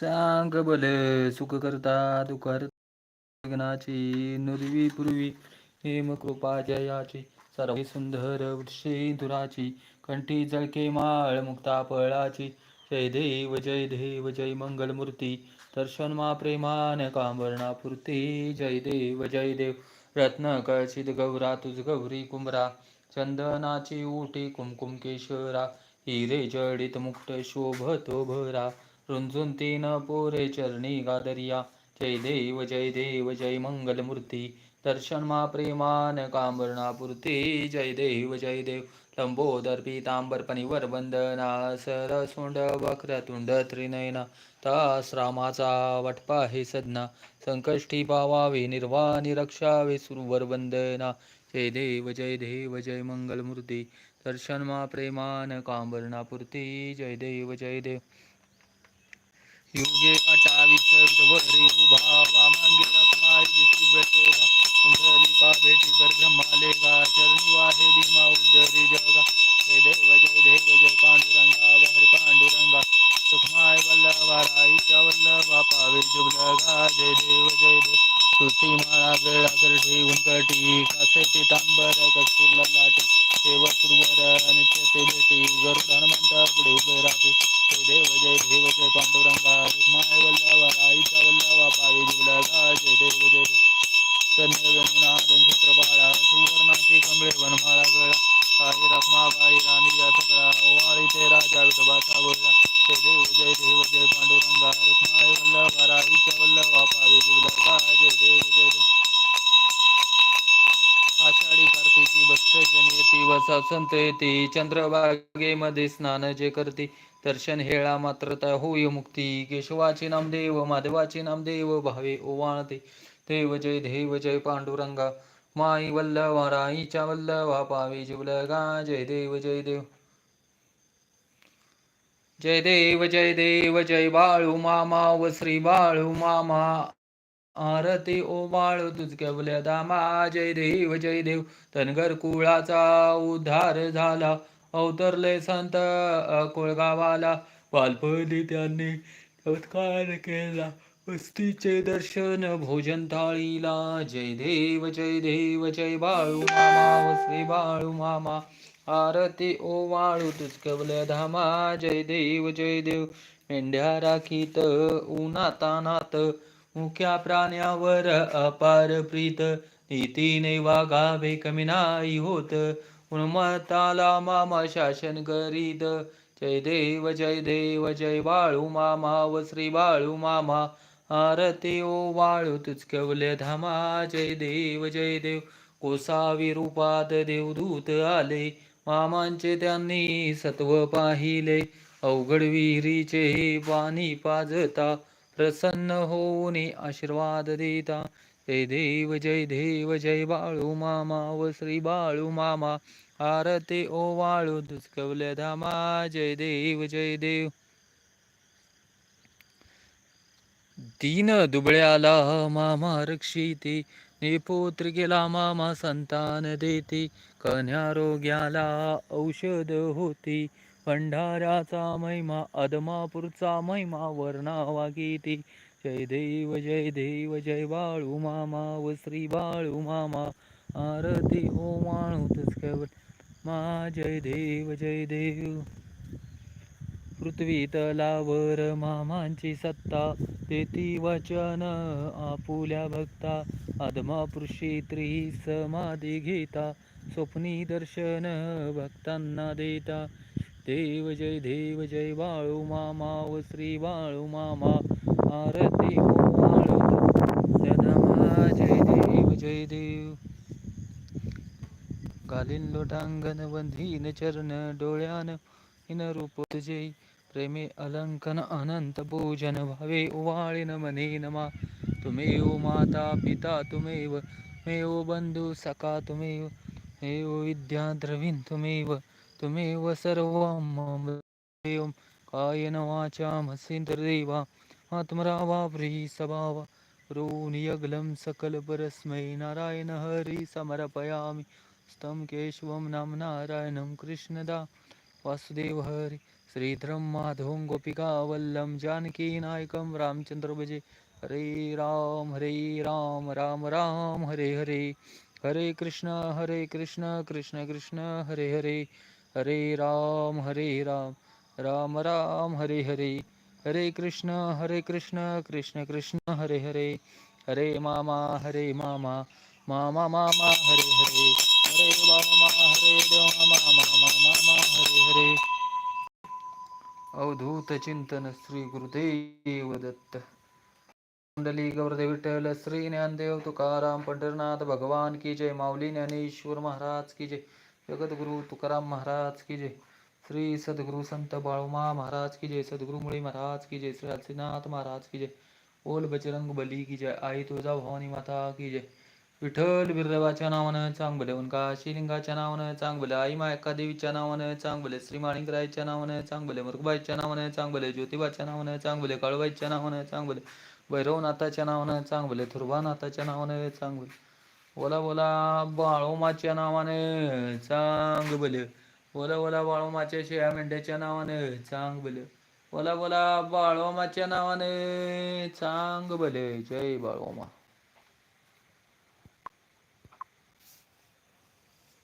सांग बल सुख करता लग्नाची नुरवी पूर्वी हेम कृपा जयाची सर्व सुंदर वृक्षे धुराची कंठी जळके माळ मुक्ता पळाची जय देव जय देव जय मंगलमूर्ती दर्शन मा प्रेमान कांबरणा पुरती जय देव जय देव रत्न कळशित गौरा तुझ गौरी कुंभरा चंदनाची उठी कुमकुम केशरा हिरे जडित मुक्त शोभतो भरा रुंझुंतीन तीन पोरे चरणी गादरिया जय देव जय देव जय मंगलमूर्ती दर्शन मा प्रेमान कांबरणापुरती जय देव जय देव लंबोदर पीतांबर पनिवर वंदना सरसुंड वक्रतुंड त्रिनयना तास रामाचा वटपा हे सदना संकष्टी पावावे निर्वाणी रक्षावे सुरवर वंदना जय देव जय देव जय मंगलमूर्ती दर्शन मा प्रेमान कांबरणापुरती जय देव जय देव युगे अटावीस वरी उभा वामांगी रखमाय दिसुव्य शोभा कुंडलिका भेटी पर ब्रह्माले गा. चरणी वाहे भीमा उद्धरी जगा. जय देव जय देव जय पांडुरंगा. वहर पांडुरंगा. सुखमाय वल्लभा राईच्या वल्लभा पावे जुबलगा जय देव जय देव. तुलसी माळा गळा कर ठेवून कटी. कासे तांबर कस्तुरला लाटी. कन्या छत्र बाळा सुवर्णाची कमळे वनमाळा गळा काही रखमा बाई राणी या सगळा ओवाळी ते राजा विठोबाचा बोलला ते देव जय देव जय पांडुरंगा रुक्माय वल्लभ राईच्या वल्लभ पावे जुबलगा जय देव जय देव. आषाढी कार्तिकी भक्त जनियती वसा संत येती चंद्रभागेमध्ये स्नान जे करते. दर्शन हेळा मात्र त्या होय मुक्ती केशवाचे नामदेव माधवाचे नामदेव भावे ओवाळते. देव जय देव जय पांडुरंगा माई वल्लवा राईच्या वल्लवा पावी जिवलगा जय देव जय देव. जय देव जय देव जय बाळू मामा व श्री बाळू मामा. आरती ओ बाळू तुझक्या दामा जय देव जय देव. धनगर कुळाचा उद्धार झाला अवतरले संत कुळगावाला बालपणी त्यांनी चमत्कार केला. अस्तीचे दर्शन भोजन थाळीला जय देव जय देव जय बाळू मामा व बाळू मामा आरती ओ वाळू तुझ धामा जय देव जय देव मेंढ्या राखीत उन्हातानात मुख्या प्राण्यावर अपार प्रीत नीतीने वागावे कमी नाही होत उन्मताला मामा शासन करीत जय देव जय देव जय बाळू मामा व श्री बाळू मामा आरती ओ वाळू तुचकवले धामा. जय देव जय देव. कोसावी रूपात देवदूत आले. मामांचे त्यांनी सत्व पाहिले. अवघड विहिरीचे पाणी पाजता. प्रसन्न होऊन आशीर्वाद देता. जय देव जय देव जय बाळू मामा व श्री बाळू मामा. आरती ओ वाळू दुचकवल्या धामा. जय देव जय देव. दीन दुबळ्याला मामा रक्षिते नेपोत्र गेला मामा संतान देते. कन्यारोग्याला औषध होते. भंडाऱ्याचा महिमा अदमापूरचा महिमा वर्णावा गीते जय देव जय देव जय बाळू मामा व श्री बाळू मामा. आरती ओ माणू तुझकवट मा जय देव जय देव. पृथ्वी तलावर मामांची सत्ता तेथी वचन आपुल्या भक्ता. आदमापुरुषी त्रि समाधी घेता स्वप्नी दर्शन भक्तांना देता. देव जय देव जय बाळू मामा व श्री बाळू मामा आरती जय देव जय देव. घालीन लोटांगण बंधीन चरण डोळ्यान इन रूप तुझे. प्रेमे अलंकन अनंत पूजन भावे उवाळीन मने नमा। तुमेव माता पिता तुमेव मेव बंधू सखा तुमेव मेव विद्या द्रविण तुमेव तुमेव सर्वं एवं कायेन वाचा आत्मरा आत्मरावा प्री सभावा रोनियगलं सकल परस्मै नारायण हरी समर्पयामि। स्तं केशवं नाम नारायणं कृष्णदा वासुदेव हरी श्रीधरं माधवं गोपिका वल्लम जानकी नायकं रामचंद्र भजे। हरे राम हरे राम राम राम, हरे हरे। हरे कृष्ण हरे कृष्ण कृष्ण कृष्ण, हरे हरे। हरे राम हरे राम राम राम, हरे हरे। हरे कृष्ण हरे कृष्ण कृष्ण कृष्ण, हरे हरे। हरे मामा हरे मामा मामा मामा, हरे हरे। हरे मामा, हरे राम मामा मामा, हरे हरे। अवधूत चिंतन श्री गुरुदेव दत्त कुंडली गौरदेव विठ्ठल श्री ज्ञानदेव तुकाराम पंढरनाथ भगवान की जय माऊली ज्ञानेश्वर महाराज की जय। जगद्गुरु तुकाराम महाराज की जय श्री सदगुरु संत बाळूमा महाराज की जय। सदगुरु मुळी महाराज की जय। श्री आदिनाथ महाराज की जय। ओल बजरंग बली की जय। आई तुळजा भवानी माता की जय। विठ्ठल बिरदेवाच्या नावानं चांगलं उनका शिलिंगाच्या नावानं चांगलं आई मायका देवीच्या नावानं चांगलं श्री माणिकरायच्या नावानं चांगलं मुरगबाईच्या नावानं चांगलं ज्योतिबाच्या नावानं चांगलं काळूबाईच्या नावानं चांगलं भैरवनाथाच्या नावानं चांगलं थुरबानाथाच्या नावानं चांगलं बोला बोला बाळोमाच्या नावानं चांग बोला बोला बाळोमाच्या शेळ्या मेंढ्याच्या नावानं चांग बोला बोला बाळोमाच्या नावानं चांग जय बाळोमा